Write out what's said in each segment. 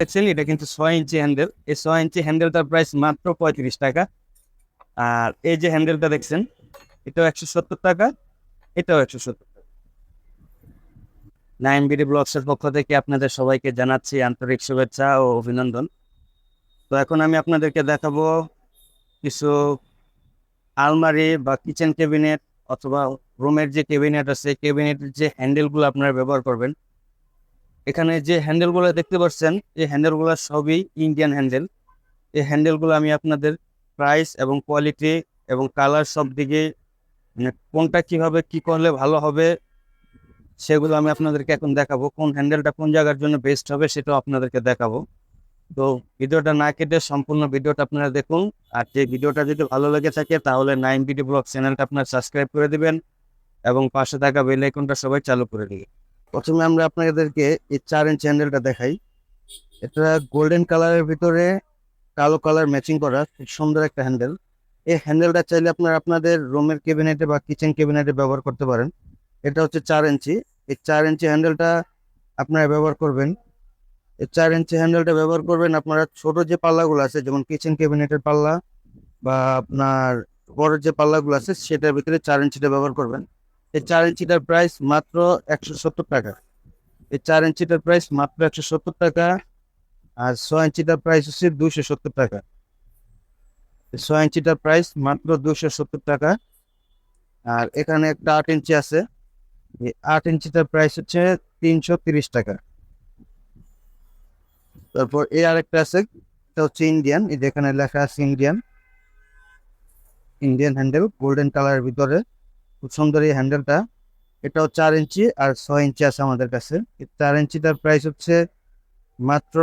দেখছেন এটা কিন্তু ছয় ইঞ্চি হ্যান্ডেল এই ছয় ইঞ্চি হ্যান্ডেলটার প্রাইস মাত্র পঁয়ত্রিশ টাকা। আর এই যে হ্যান্ডেলটা দেখছেন, এটাও একশো সত্তর টাকা, এটাও একশো সত্তর নাইন বিডি ব্লগসের পক্ষ থেকে আপনাদের সবাইকে জানাচ্ছি আন্তরিক শুভেচ্ছা ও অভিনন্দন। তো এখন আমি আপনাদেরকে দেখাবো কিছু আলমারি বা কিচেন ক্যাবিনেট অথবা রুমের যে ক্যাবিনেট আছে ক্যাবিনেটের যে হ্যান্ডেলগুলো আপনারা ব্যবহার করবেন এখানে যে হ্যান্ডেলগুলো দেখতে পাচ্ছেন, এই হ্যান্ডেলগুলো সবই ইন্ডিয়ান হ্যান্ডেল এই হ্যান্ডেলগুলো আমি আপনাদের প্রাইস এবং কোয়ালিটি এবং কালার সব দিকে মানে কোনটা কীভাবে কি করলে ভালো হবে, সেগুলো আমি আপনাদেরকে এখন দেখাবো। কোন হ্যান্ডেলটা কোন জায়গার জন্য বেস্ট হবে সেটাও আপনাদেরকে দেখাবো। তো ভিডিওটা না কেটে সম্পূর্ণ ভিডিওটা আপনারা দেখুন। আর যে ভিডিওটা যদি ভালো লেগে থাকে, তাহলে নাইন বিডি ব্লগ চ্যানেলটা আপনার সাবস্ক্রাইব করে দিবেন এবং পাশে থাকা বেল আইকনটা সবাই চালু করে দিবেন। প্রথমে আমরা আপনাদেরকে এই চার ইঞ্চ হ্যান্ডেলটা দেখাই। এটা গোল্ডেন কালারের ভিতরে কালো কালার ম্যাচিং করা, খুব সুন্দর একটা হ্যান্ডেল এই হ্যান্ডেলটা চাইলে আপনারা আপনাদের রুমের ক্যাবিনেটে বা কিচেন ক্যাবিনেটে ব্যবহার করতে পারেন। এটা হচ্ছে চার ইঞ্চি এই চার ইঞ্চি হ্যান্ডেলটা আপনারা ব্যবহার করবেন। এই চার ইঞ্চি হ্যান্ডেলটা ব্যবহার করবেন আপনারা ছোট যে পাল্লাগুলো আছে, যেমন কিচেন ক্যাবিনেটের পাল্লা বা আপনার বড় যে পাল্লাগুলো আছে, সেটার ভিতরে চার ইঞ্চিটা ব্যবহার করবেন। এই চার ইঞ্চিটার প্রাইস মাত্র একশো সত্তর টাকা। এই চার ইঞ্চিটার প্রাইস মাত্র একশো সত্তর টাকা আর ছয় ইঞ্চিটার প্রাইস হচ্ছে দুশো সত্তর টাকা। ছয় ইঞ্চিটার প্রাইস মাত্র দুশো সত্তর টাকা আর এখানে একটা আট ইঞ্চি আছে। এই আট ইঞ্চিটার প্রাইস হচ্ছে তিনশো তিরিশ টাকা। তারপর এই আরেকটা আছে, এটা হচ্ছে ইন্ডিয়ান এই যেখানে লেখা আছে ইন্ডিয়ান ইন্ডিয়ান হ্যান্ডেল গোল্ডেন কালারের ভিতরে। খুব সুন্দর এই হ্যান্ডেলটা। এটাও চার ইঞ্চি আর ছয় ইঞ্চি আছে আমাদের কাছে। চার ইঞ্চিটার প্রাইস হচ্ছে মাত্র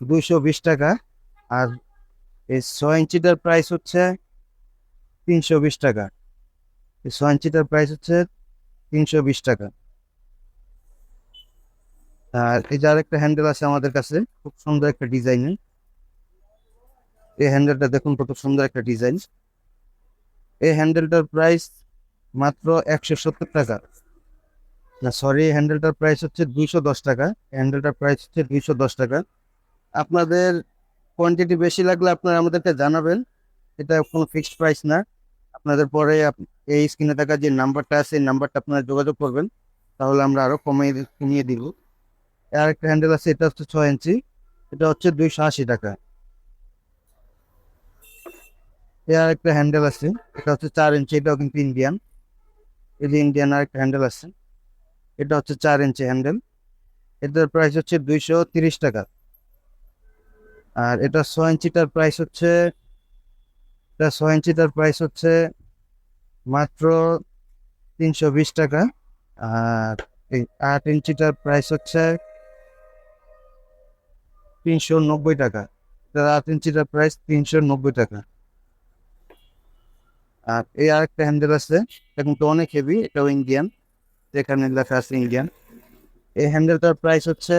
দুইশো বিশ টাকা আর এই ছয় ইঞ্চিটার প্রাইস হচ্ছে তিনশো বিশ টাকা। এই ছয় ইঞ্চিটার প্রাইস হচ্ছে তিনশো বিশ টাকা। আর এই যে আরেকটা হ্যান্ডেল আছে আমাদের কাছে, খুব সুন্দর একটা ডিজাইনের। এই হ্যান্ডেলটা দেখুন কত সুন্দর একটা ডিজাইন। এই হ্যান্ডেলটার প্রাইস মাত্র একশো সত্তর টাকা। না সরি হ্যান্ডেলটার প্রাইস হচ্ছে দুইশো দশ টাকা। হ্যান্ডেলটার প্রাইস হচ্ছে দুইশো দশ টাকা। আপনাদের কোয়ান্টিটি বেশি লাগলে আপনারা আমাদেরকে জানাবেন। এটা কোনো ফিক্সড প্রাইস না। আপনাদের পরে এই স্ক্রিনে থাকা যে নাম্বারটা আছে, এই নাম্বারটা আপনারা যোগাযোগ করবেন। তাহলে আমরা আরও কমিয়ে কমিয়ে দিব। আর একটা হ্যান্ডেল আছে, এটা হচ্ছে ছয় ইঞ্চি। এটা হচ্ছে দুইশো আশি টাকা। এর একটা হ্যান্ডেল আছে। এটা হচ্ছে চার ইঞ্চি এটাও কিন্তু ইন্ডিয়ান এই ইন্ডিয়ান আর একটা হ্যান্ডেল আছে। এটা হচ্ছে চার ইঞ্চি হ্যান্ডেল এটার প্রাইস হচ্ছে দুইশো তিরিশ টাকা। আর এটা ছয় ইঞ্চিটার প্রাইস হচ্ছে, এটা ছয় ইঞ্চিটার প্রাইস হচ্ছে মাত্র তিনশো বিশ টাকা। আর এই আট ইঞ্চিটার প্রাইস হচ্ছে তিনশো নব্বই টাকা। আট ইঞ্চিটার প্রাইস তিনশো নব্বই টাকা। আর এই আরেকটা হ্যান্ডেল আছে, এটা কিন্তু অনেক হেভি এটাও ইন্ডিয়ান যেখানে লেখা আছে ইন্ডিয়ান এই হ্যান্ডেলটার প্রাইস হচ্ছে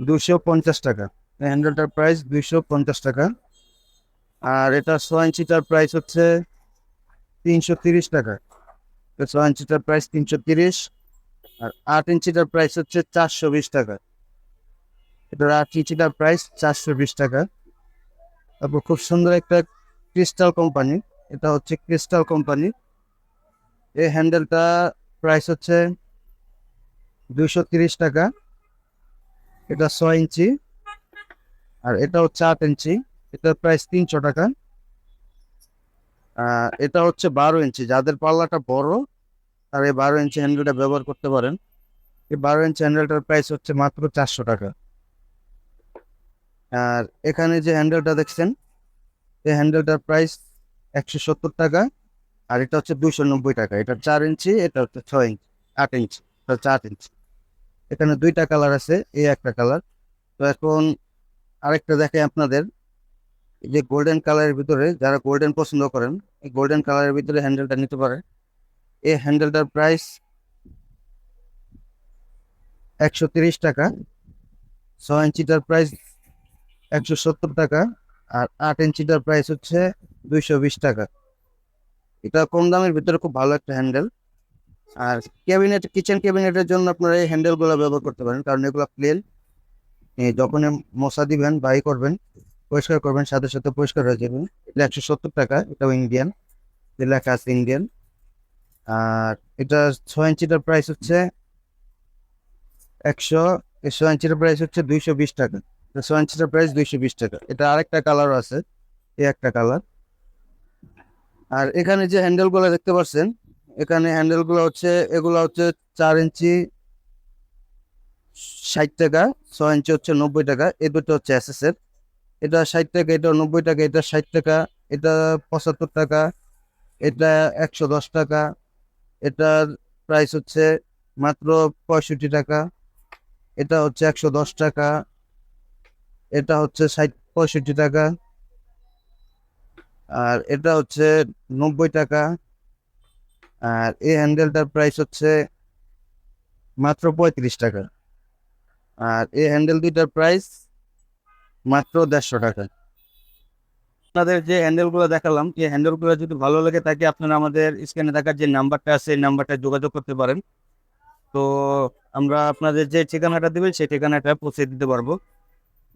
দুশো পঞ্চাশ টাকা। এই হ্যান্ডেলটার প্রাইস দুইশো পঞ্চাশ টাকা। আর এটা ছয় ইঞ্চিটার প্রাইস হচ্ছে তিনশো তিরিশ টাকা। তো ছয় ইঞ্চিটার প্রাইস তিনশো তিরিশ, আর আট ইঞ্চিটার প্রাইস হচ্ছে চারশো বিশ টাকা। এটার আট ইঞ্চিটার প্রাইস চারশো বিশ টাকা। তারপর খুব সুন্দর একটা ক্রিস্টাল কোম্পানি এটা হচ্ছে ক্রিস্টাল কোম্পানি এই হ্যান্ডেলটা প্রাইস হচ্ছে দুইশো তিরিশ টাকা। এটা ছয় ইঞ্চি। আর এটা হচ্ছে আট ইঞ্চি। এটার প্রাইস তিনশো টাকা। এটা হচ্ছে বারো ইঞ্চি। যাদের পাল্লাটা বড়, তারা এই বারো ইঞ্চি হ্যান্ডেলটা ব্যবহার করতে পারেন। এই বারো ইঞ্চি হ্যান্ডেলটার প্রাইস হচ্ছে মাত্র চারশো টাকা। আর এখানে যে হ্যান্ডেলটা দেখছেন এই হ্যান্ডেলটার প্রাইস একশো সত্তর টাকা, আর এটা হচ্ছে দুইশো নব্বই টাকা। এটা চার ইঞ্চি, এটা হচ্ছে ছয় ইঞ্চি, আট ইঞ্চি হচ্ছে আট ইঞ্চি। এখানে দুইটা কালার আছে, এই একটা কালার তো এখন আরেকটা দেখে আপনাদের যে গোল্ডেন কালারের ভিতরে যারা গোল্ডেন পছন্দ করেন, এই গোল্ডেন কালারের ভিতরে হ্যান্ডেলটা নিতে পারে এই হ্যান্ডেলটার প্রাইস একশো তিরিশ টাকা, ছয় ইঞ্চিটার প্রাইস একশো সত্তর টাকা আর আট ইঞ্চিটার প্রাইস হচ্ছে দুইশো বিশ টাকা। এটা কম দামের ভিতরে খুব ভালো একটা হ্যান্ডেল আর ক্যাবিনেট কিচেন ক্যাবিনেটের জন্য আপনারা এই হ্যান্ডেলগুলো ব্যবহার করতে পারেন, কারণ এগুলো প্লেন যখন মশা দিবেন, বাই করবেন, পরিষ্কার করবেন, সাথে সাথে পরিষ্কার হয়ে যাবে। এটা একশো সত্তর টাকা, এটাও ইন্ডিয়ান লেখা আছে ইন্ডিয়ান আর এটা ছয় ইঞ্চিটার প্রাইস হচ্ছে একশো ছয় ইঞ্চিটার প্রাইস হচ্ছে দুইশো বিশ টাকা। ছয় ইঞ্চিটার প্রাইস দুইশো বিশ টাকা। এটা আরেকটা কালারও আছে, এই একটা কালার আর এখানে যে হ্যান্ডেলগুলো দেখতে পাচ্ছেন, এখানে হ্যান্ডেলগুলো হচ্ছে, এগুলো হচ্ছে চার ইঞ্চি ষাট টাকা, ছয় ইঞ্চি হচ্ছে নব্বই টাকা। এই দুটো হচ্ছে এসএস এর এটা ষাট টাকা, এটা নব্বই টাকা, এটা ষাট টাকা, এটা পঁচাত্তর টাকা, এটা একশো দশ টাকা, এটার প্রাইস হচ্ছে মাত্র পঁয়ষট্টি টাকা, এটা হচ্ছে একশো দশ টাকা। এটা হচ্ছে ষাট পঁয়ষট্টি টাকা। আর এটা হচ্ছে নব্বই টাকা। আর এই হ্যান্ডেলটার প্রাইস হচ্ছে মাত্র পঁয়ত্রিশ টাকা। আর এই হ্যান্ডেল দুইটার প্রাইস মাত্র দেড়শো টাকা। আপনাদের যে হ্যান্ডেলগুলো দেখালাম, এই হ্যান্ডেলগুলো যদি ভালো লাগে তাকে আপনারা আমাদের স্ক্রিনে থাকার যে নাম্বারটা আছে, এই নাম্বারটা যোগাযোগ করতে পারেন। তো আমরা আপনাদের যে ঠিকানাটা দেবেন, সেই ঠিকানাটা পৌঁছে দিতে পারব।